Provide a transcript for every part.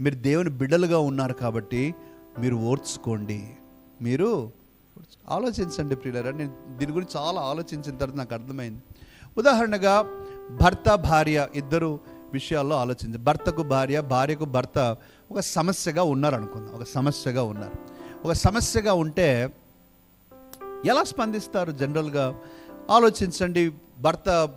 మీరు దేవుని బిడ్డలుగా ఉన్నారు కాబట్టి మీరు ఓర్చుకోండి. మీరు ఆలోచించండి ప్రియులరా. నేను దీని గురించి చాలా ఆలోచించిన తర్వాత నాకు అర్థమైంది. ఉదాహరణగా భర్త భార్య ఇద్దరు విషయాల్లో ఆలోచించి భర్తకు భార్య భార్యకు భర్త ఒక సమస్యగా ఉన్నారు అనుకుందాం ఒక సమస్యగా ఉన్నారు. ఒక సమస్యగా ఉంటే ఎలా స్పందిస్తారు జనరల్గా? ఆలోచించండి. భర్త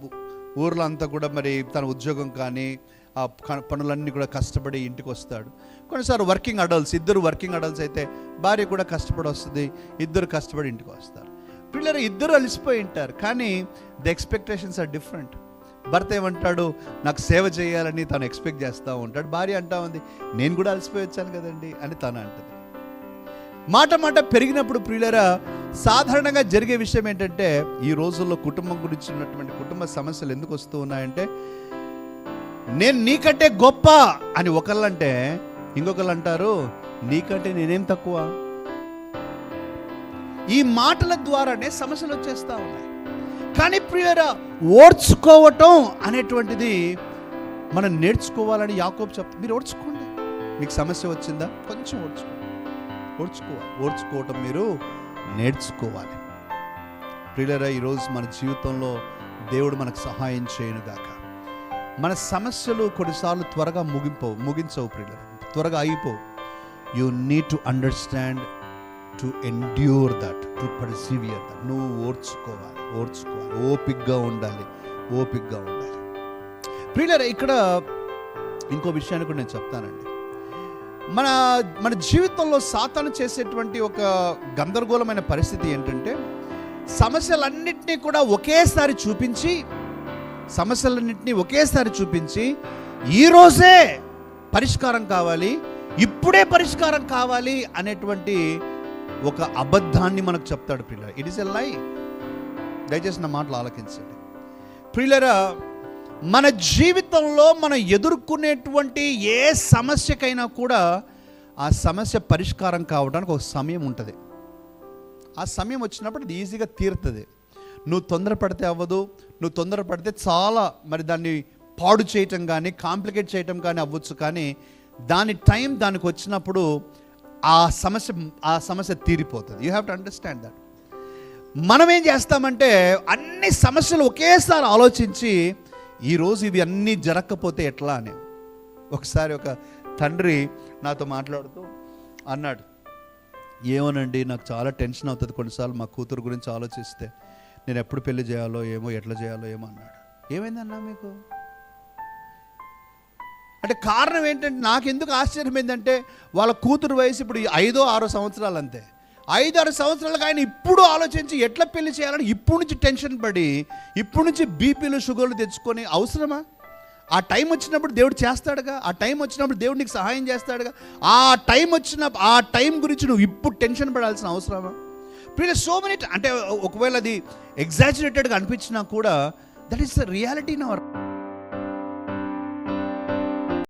ఊర్లో అంతా కూడా మరి తన ఉద్యోగం కానీ ఆ పనులన్నీ కూడా కష్టపడి ఇంటికి వస్తాడు కొన్నిసార్లు వర్కింగ్ అడల్ట్స్ ఇద్దరు వర్కింగ్ అడల్ట్స్ అయితే భార్య కూడా కష్టపడి వస్తుంది ఇద్దరు కష్టపడి ఇంటికి వస్తారు పిల్లలు ఇద్దరు అలసిపోయి ఉంటారు కానీ ద ఎక్స్పెక్టేషన్స్ ఆర్ డిఫరెంట్. భర్త ఏమంటాడు నాకు సేవ చేయాలని తను ఎక్స్పెక్ట్ చేస్తూ ఉంటాడు. భార్య అంటా ఉంది నేను కూడా అలసిపోయి వచ్చాను కదండి అని తను అంటుంది. మాట మాట పెరిగినప్పుడు ప్రియులరా సాధారణంగా జరిగే విషయం ఏంటంటే ఈ రోజుల్లో కుటుంబం గురించి ఉన్నటువంటి కుటుంబ సమస్యలు ఎందుకు వస్తూ ఉన్నాయంటే నేను నీకంటే గొప్ప అని ఒకళ్ళంటే ఇంకొకళ్ళు అంటారు నీకంటే నేనేం తక్కువ? ఈ మాటల ద్వారానే సమస్యలు వచ్చేస్తా ఉన్నాయి. కానీ ప్రియరా ఓడ్చుకోవటం అనేటువంటిది మనం నేర్చుకోవాలని యాకోబ్ చెప్తా మీరు ఓడ్చుకోండి మీకు సమస్య వచ్చిందా? కొంచెం ఓడ్చుకోండి ఓర్చుకోవాలి ఓడ్చుకోవటం మీరు నేర్చుకోవాలి. ప్రియులరా ఈరోజు మన జీవితంలో దేవుడు మనకు సహాయం చేయను గాక మన సమస్యలు కొన్నిసార్లు త్వరగా ముగింపవు ముగించవు ప్రియుల త్వరగా అయిపోవు you need to understand to endure that to persevere that నువ్వు ఓర్చుకోవాలి ఓర్చుకోవాలి. ఓపిక్గా ఉండాలి ఓపిక్గా ఉండాలి. ప్రియులరా ఇక్కడ ఇంకో విషయాన్ని కూడా నేను చెప్తానండి. మన మన జీవితంలో సాతాను చేసేటువంటి ఒక గందరగోళమైన పరిస్థితి ఏంటంటే సమస్యలన్నింటినీ కూడా ఒకేసారి చూపించి సమస్యలన్నింటినీ ఒకేసారి చూపించి ఈరోజే పరిష్కారం కావాలి ఇప్పుడే పరిష్కారం కావాలి అనేటువంటి ఒక అబద్ధాన్ని మనకు చెప్తాడు ప్రియుల ఇట్ ఇస్ ఎ లై దయచేసి నా మాటలు ఆలకించండి. ప్రియులరా మన జీవితంలో మనం ఎదుర్కొనేటువంటి ఏ సమస్యకైనా కూడా ఆ సమస్య పరిష్కారం కావడానికి ఒక సమయం ఉంటుంది. ఆ సమయం వచ్చినప్పుడు అది ఈజీగా తీరుతుంది. నువ్వు తొందరపడితే అవ్వదు నువ్వు తొందరపడితే చాలా మరి దాన్ని పాడు చేయటం కానీ కాంప్లికేట్ చేయటం కానీ అవ్వచ్చు. కానీ దాని టైం దానికి వచ్చినప్పుడు ఆ సమస్య ఆ సమస్య తీరిపోతుంది. You have to understand that మనం ఏం చేస్తామంటే అన్ని సమస్యలు ఒకేసారి ఆలోచించి ఈరోజు ఇవి అన్నీ జరగకపోతే ఎట్లా అని. ఒకసారి ఒక తండ్రి నాతో మాట్లాడుతూ అన్నాడు ఏమోనండి నాకు చాలా టెన్షన్ అవుతుంది కొన్నిసార్లు మా కూతురు గురించి ఆలోచిస్తే. నేను ఎప్పుడు పెళ్ళి చేయాలో ఏమో ఎట్లా చేయాలో ఏమో అన్నాడు. ఏమైందన్నా మీకు? అంటే కారణం ఏంటంటే నాకు ఎందుకు ఆశ్చర్యం ఏంటంటే వాళ్ళ కూతురు వయసు ఇప్పుడు ఐదో ఆరో సంవత్సరాలు అంతే. ఐదు ఆరు సంవత్సరాలకు ఆయన ఇప్పుడు ఆలోచించి ఎట్లా పెళ్ళి చేయాలని ఇప్పుడు నుంచి టెన్షన్ పడి ఇప్పుడు నుంచి బీపీలు షుగర్లు తెచ్చుకొని అవసరమా? ఆ టైం వచ్చినప్పుడు దేవుడు చేస్తాడుగా? ఆ టైం వచ్చినప్పుడు దేవుడు నీకు సహాయం చేస్తాడుగా? ఆ టైం వచ్చిన ఆ టైం గురించి నువ్వు ఇప్పుడు టెన్షన్ పడాల్సిన అవసరమా? ప్లీజ్ సో మెనీ అంటే ఒకవేళ అది ఎగ్జాజురేటెడ్గా అనిపించినా కూడా that is the reality in our